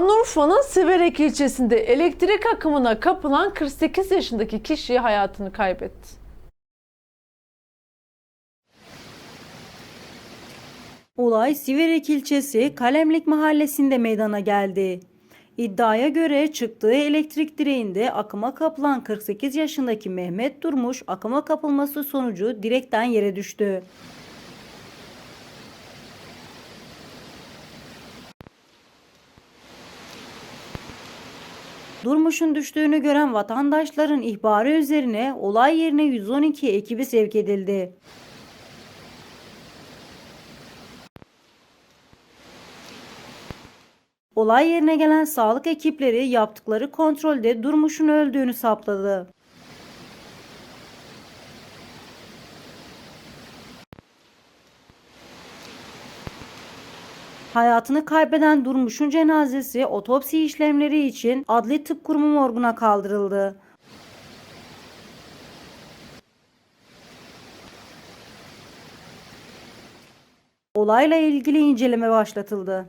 Şanlıurfa'nın Siverek ilçesinde elektrik akımına kapılan 48 yaşındaki kişi hayatını kaybetti. Olay Siverek ilçesi Kalemlik mahallesinde meydana geldi. İddiaya göre çıktığı elektrik direğinde akıma kapılan 48 yaşındaki Mehmet Durmuş akıma kapılması sonucu direkten yere düştü. Durmuş'un düştüğünü gören vatandaşların ihbarı üzerine olay yerine 112 ekibi sevk edildi. Olay yerine gelen sağlık ekipleri yaptıkları kontrolde Durmuş'un öldüğünü saptadı. Hayatını kaybeden Durmuş'un cenazesi otopsi işlemleri için Adli Tıp Kurumu morguna kaldırıldı. Olayla ilgili inceleme başlatıldı.